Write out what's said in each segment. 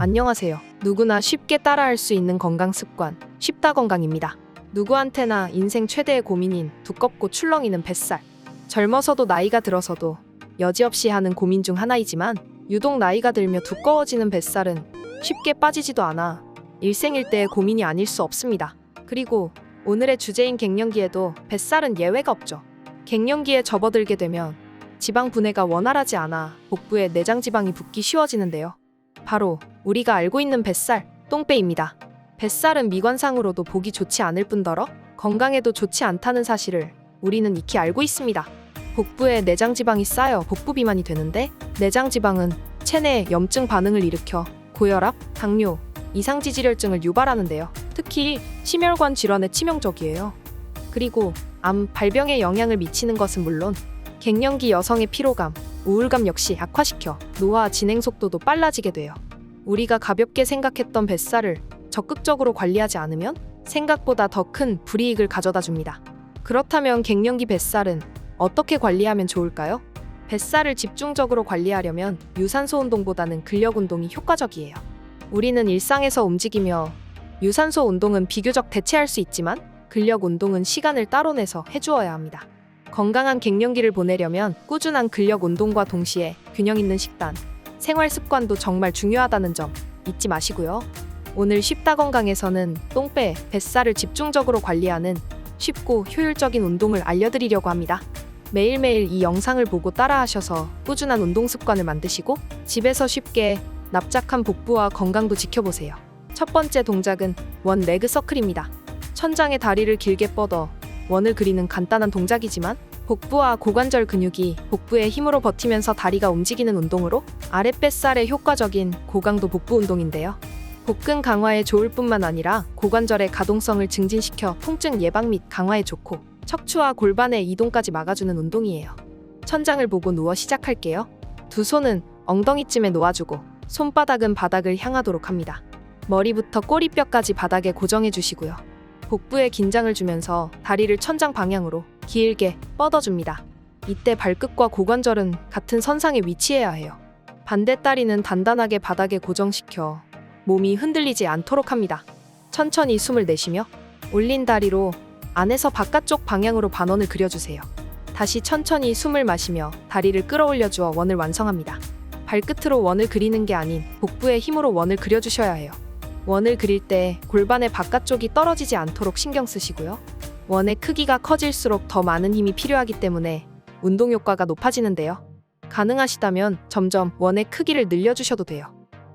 안녕하세요. 누구나 쉽게 따라할 수 있는 건강 습관, 쉽다 건강입니다. 누구한테나 인생 최대의 고민인 두껍고 출렁이는 뱃살. 젊어서도 나이가 들어서도 여지없이 하는 고민 중 하나이지만 유독 나이가 들며 두꺼워지는 뱃살은 쉽게 빠지지도 않아 일생일 대의 고민이 아닐 수 없습니다. 그리고 오늘의 주제인 갱년기에도 뱃살은 예외가 없죠. 갱년기에 접어들게 되면 지방 분해가 원활하지 않아 복부에 내장 지방이 붙기 쉬워지는데요. 바로 우리가 알고 있는 뱃살, 똥배입니다. 뱃살은 미관상으로도 보기 좋지 않을 뿐더러 건강에도 좋지 않다는 사실을 우리는 익히 알고 있습니다. 복부에 내장 지방이 쌓여 복부 비만이 되는데 내장 지방은 체내에 염증 반응을 일으켜 고혈압, 당뇨, 이상 지질혈증을 유발하는데요. 특히 심혈관 질환에 치명적이에요. 그리고 암 발병에 영향을 미치는 것은 물론 갱년기 여성의 피로감, 우울감 역시 악화시켜 노화 진행 속도도 빨라지게 돼요. 우리가 가볍게 생각했던 뱃살을 적극적으로 관리하지 않으면 생각보다 더 큰 불이익을 가져다 줍니다. 그렇다면 갱년기 뱃살은 어떻게 관리하면 좋을까요? 뱃살을 집중적으로 관리하려면 유산소 운동보다는 근력 운동이 효과적이에요. 우리는 일상에서 움직이며 유산소 운동은 비교적 대체할 수 있지만 근력 운동은 시간을 따로 내서 해주어야 합니다. 건강한 갱년기를 보내려면 꾸준한 근력 운동과 동시에 균형 있는 식단, 생활 습관도 정말 중요하다는 점 잊지 마시고요. 오늘 쉽다 건강에서는 똥배, 뱃살을 집중적으로 관리하는 쉽고 효율적인 운동을 알려드리려고 합니다. 매일매일 이 영상을 보고 따라하셔서 꾸준한 운동 습관을 만드시고 집에서 쉽게 납작한 복부와 건강도 지켜보세요. 첫 번째 동작은 원 레그 서클입니다. 천장에 다리를 길게 뻗어 원을 그리는 간단한 동작이지만 복부와 고관절 근육이 복부의 힘으로 버티면서 다리가 움직이는 운동으로 아랫뱃살에 효과적인 고강도 복부 운동인데요. 복근 강화에 좋을 뿐만 아니라 고관절의 가동성을 증진시켜 통증 예방 및 강화에 좋고 척추와 골반의 이동까지 막아주는 운동이에요. 천장을 보고 누워 시작할게요. 두 손은 엉덩이쯤에 놓아주고 손바닥은 바닥을 향하도록 합니다. 머리부터 꼬리뼈까지 바닥에 고정해 주시고요. 복부에 긴장을 주면서 다리를 천장 방향으로 길게 뻗어줍니다. 이때 발끝과 고관절은 같은 선상에 위치해야 해요. 반대 다리는 단단하게 바닥에 고정시켜 몸이 흔들리지 않도록 합니다. 천천히 숨을 내쉬며 올린 다리로 안에서 바깥쪽 방향으로 반원을 그려주세요. 다시 천천히 숨을 마시며 다리를 끌어올려 주어 원을 완성합니다. 발끝으로 원을 그리는 게 아닌 복부의 힘으로 원을 그려주셔야 해요. 원을 그릴 때 골반의 바깥쪽이 떨어지지 않도록 신경 쓰시고요. 원의 크기가 커질수록 더 많은 힘이 필요하기 때문에 운동 효과가 높아지는데요. 가능하시다면 점점 원의 크기를 늘려주셔도 돼요.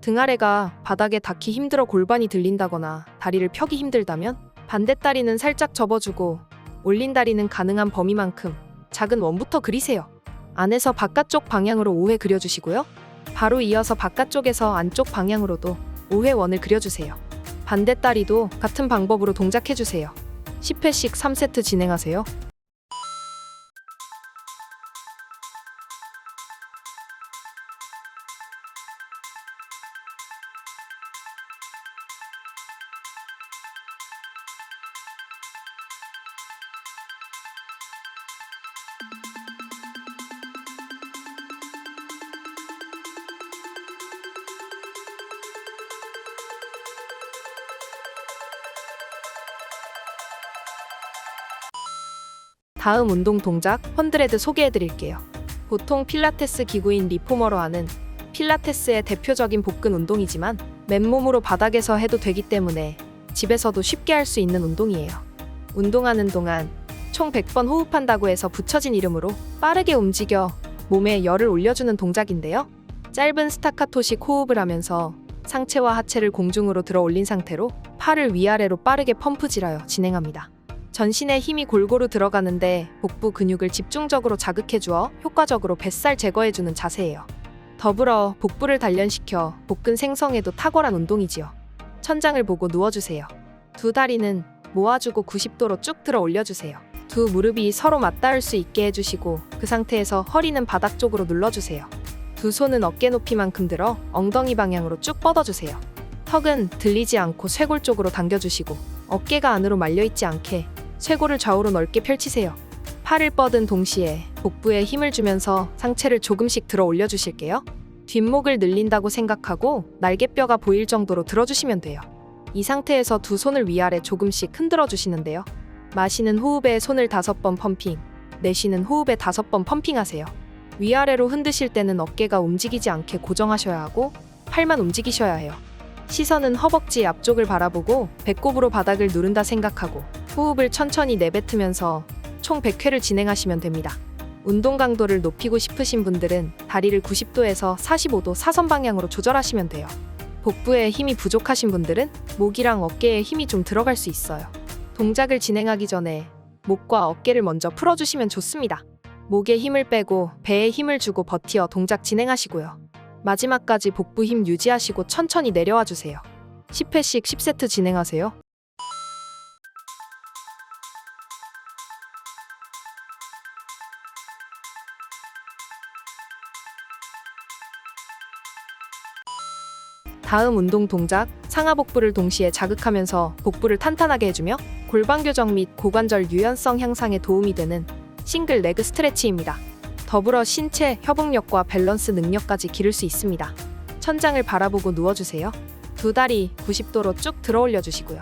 등 아래가 바닥에 닿기 힘들어 골반이 들린다거나 다리를 펴기 힘들다면 반대 다리는 살짝 접어주고 올린 다리는 가능한 범위만큼 작은 원부터 그리세요. 안에서 바깥쪽 방향으로 5회 그려주시고요. 바로 이어서 바깥쪽에서 안쪽 방향으로도 5회 원을 그려주세요. 반대 다리도 같은 방법으로 동작해주세요. 10회씩 3세트 진행하세요. 다음 운동 동작 펀드레드 소개해 드릴게요. 보통 필라테스 기구인 리포머로 하는 필라테스의 대표적인 복근 운동이지만 맨몸으로 바닥에서 해도 되기 때문에 집에서도 쉽게 할 수 있는 운동이에요. 운동하는 동안 총 100번 호흡한다고 해서 붙여진 이름으로 빠르게 움직여 몸에 열을 올려주는 동작인데요. 짧은 스타카토식 호흡을 하면서 상체와 하체를 공중으로 들어 올린 상태로 팔을 위아래로 빠르게 펌프질하여 진행합니다. 전신에 힘이 골고루 들어가는데 복부 근육을 집중적으로 자극해 주어 효과적으로 뱃살 제거해 주는 자세예요. 더불어 복부를 단련시켜 복근 생성에도 탁월한 운동이지요. 천장을 보고 누워주세요. 두 다리는 모아주고 90도로 쭉 들어 올려주세요. 두 무릎이 서로 맞닿을 수 있게 해주시고 그 상태에서 허리는 바닥 쪽으로 눌러주세요. 두 손은 어깨 높이만큼 들어 엉덩이 방향으로 쭉 뻗어주세요. 턱은 들리지 않고 쇄골 쪽으로 당겨주시고 어깨가 안으로 말려있지 않게 쇄골을 좌우로 넓게 펼치세요. 팔을 뻗은 동시에 복부에 힘을 주면서 상체를 조금씩 들어 올려주실게요. 뒷목을 늘린다고 생각하고 날개뼈가 보일 정도로 들어주시면 돼요. 이 상태에서 두 손을 위아래 조금씩 흔들어 주시는데요. 마시는 호흡에 손을 다섯 번 펌핑, 내쉬는 호흡에 다섯 번 펌핑하세요. 위아래로 흔드실 때는 어깨가 움직이지 않게 고정하셔야 하고 팔만 움직이셔야 해요. 시선은 허벅지 앞쪽을 바라보고 배꼽으로 바닥을 누른다 생각하고 호흡을 천천히 내뱉으면서 총 100회를 진행하시면 됩니다. 운동 강도를 높이고 싶으신 분들은 다리를 90도에서 45도 사선 방향으로 조절하시면 돼요. 복부에 힘이 부족하신 분들은 목이랑 어깨에 힘이 좀 들어갈 수 있어요. 동작을 진행하기 전에 목과 어깨를 먼저 풀어주시면 좋습니다. 목에 힘을 빼고 배에 힘을 주고 버티어 동작 진행하시고요. 마지막까지 복부 힘 유지하시고 천천히 내려와 주세요. 10회씩 10세트 진행하세요. 다음 운동 동작 상하 복부를 동시에 자극하면서 복부를 탄탄하게 해주며 골반 교정 및 고관절 유연성 향상에 도움이 되는 싱글 레그 스트레치입니다. 더불어 신체 협응력과 밸런스 능력까지 기를 수 있습니다. 천장을 바라보고 누워주세요. 두 다리 90도로 쭉 들어 올려주시고요.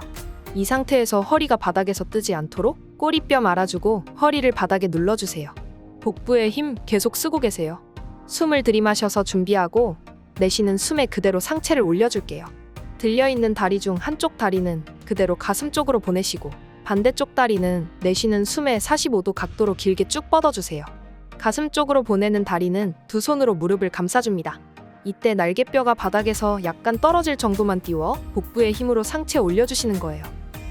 이 상태에서 허리가 바닥에서 뜨지 않도록 꼬리뼈 말아주고 허리를 바닥에 눌러주세요. 복부에 힘 계속 쓰고 계세요. 숨을 들이마셔서 준비하고 내쉬는 숨에 그대로 상체를 올려줄게요. 들려있는 다리 중 한쪽 다리는 그대로 가슴 쪽으로 보내시고 반대쪽 다리는 내쉬는 숨에 45도 각도로 길게 쭉 뻗어주세요. 가슴 쪽으로 보내는 다리는 두 손으로 무릎을 감싸줍니다. 이때 날개뼈가 바닥에서 약간 떨어질 정도만 띄워 복부의 힘으로 상체 올려주시는 거예요.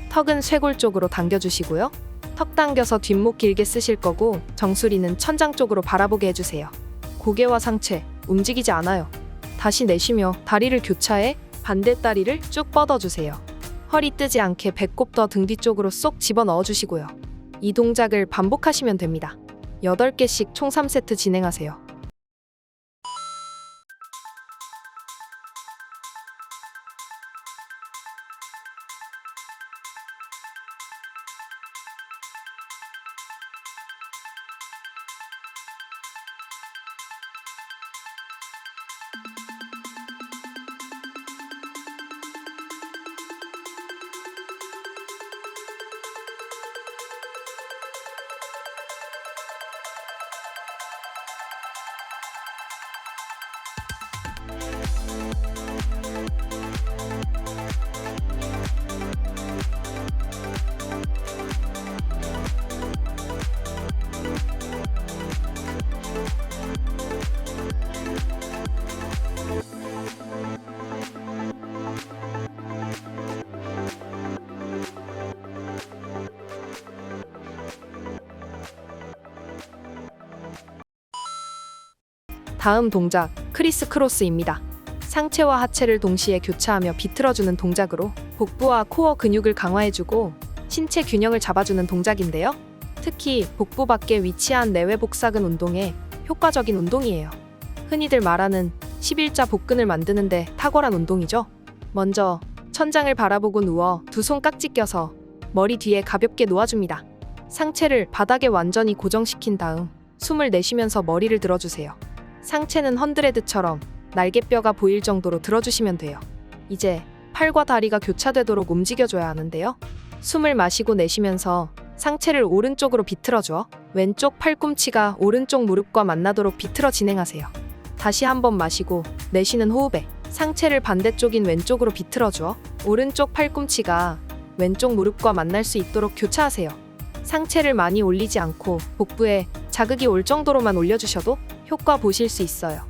턱은 쇄골 쪽으로 당겨주시고요. 턱 당겨서 뒷목 길게 쓰실 거고 정수리는 천장 쪽으로 바라보게 해주세요. 고개와 상체 움직이지 않아요. 다시 내쉬며 다리를 교차해 반대 다리를 쭉 뻗어주세요. 허리 뜨지 않게 배꼽 더 등 뒤쪽으로 쏙 집어 넣어 주시고요. 이 동작을 반복하시면 됩니다. 8개씩 총 3세트 진행하세요. 다음 동작 크리스 크로스입니다. 상체와 하체를 동시에 교차하며 비틀어주는 동작으로 복부와 코어 근육을 강화해주고 신체 균형을 잡아주는 동작인데요. 특히 복부 밖에 위치한 내외 복사근 운동에 효과적인 운동이에요. 흔히들 말하는 11자 복근을 만드는데 탁월한 운동이죠. 먼저 천장을 바라보고 누워 두 손 깍지 껴서 머리 뒤에 가볍게 놓아줍니다. 상체를 바닥에 완전히 고정시킨 다음 숨을 내쉬면서 머리를 들어주세요. 상체는 헌드레드처럼 날개뼈가 보일 정도로 들어주시면 돼요. 이제 팔과 다리가 교차되도록 움직여줘야 하는데요. 숨을 마시고 내쉬면서 상체를 오른쪽으로 비틀어줘 왼쪽 팔꿈치가 오른쪽 무릎과 만나도록 비틀어 진행하세요. 다시 한번 마시고 내쉬는 호흡에 상체를 반대쪽인 왼쪽으로 비틀어줘 오른쪽 팔꿈치가 왼쪽 무릎과 만날 수 있도록 교차하세요. 상체를 많이 올리지 않고 복부에 자극이 올 정도로만 올려주셔도 효과 보실 수 있어요.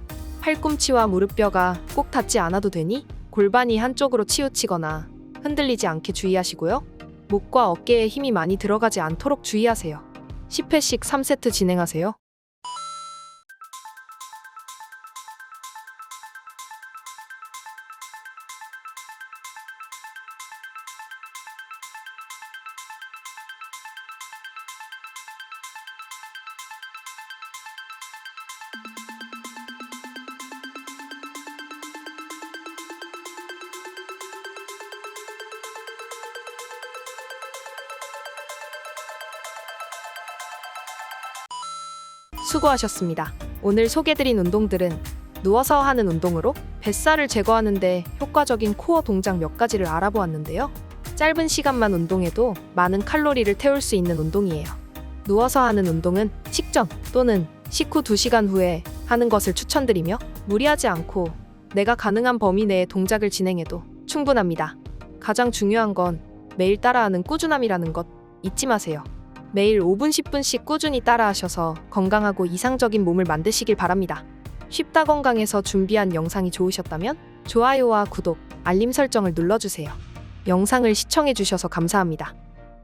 팔꿈치와 무릎뼈가 꼭 닿지 않아도 되니 골반이 한쪽으로 치우치거나 흔들리지 않게 주의하시고요. 목과 어깨에 힘이 많이 들어가지 않도록 주의하세요. 10회씩 3세트 진행하세요. 수고하셨습니다. 오늘 소개드린 운동들은 누워서 하는 운동으로 뱃살을 제거하는데 효과적인 코어 동작 몇 가지를 알아보았는데요. 짧은 시간만 운동해도 많은 칼로리를 태울 수 있는 운동이에요. 누워서 하는 운동은 식전 또는 식후 2시간 후에 하는 것을 추천드리며 무리하지 않고 내가 가능한 범위 내에 동작을 진행해도 충분합니다. 가장 중요한 건 매일 따라하는 꾸준함이라는 것 잊지 마세요. 매일 5분 10분씩 꾸준히 따라하셔서 건강하고 이상적인 몸을 만드시길 바랍니다. 쉽다 건강에서 준비한 영상이 좋으셨다면 좋아요와 구독, 알림 설정을 눌러주세요. 영상을 시청해주셔서 감사합니다.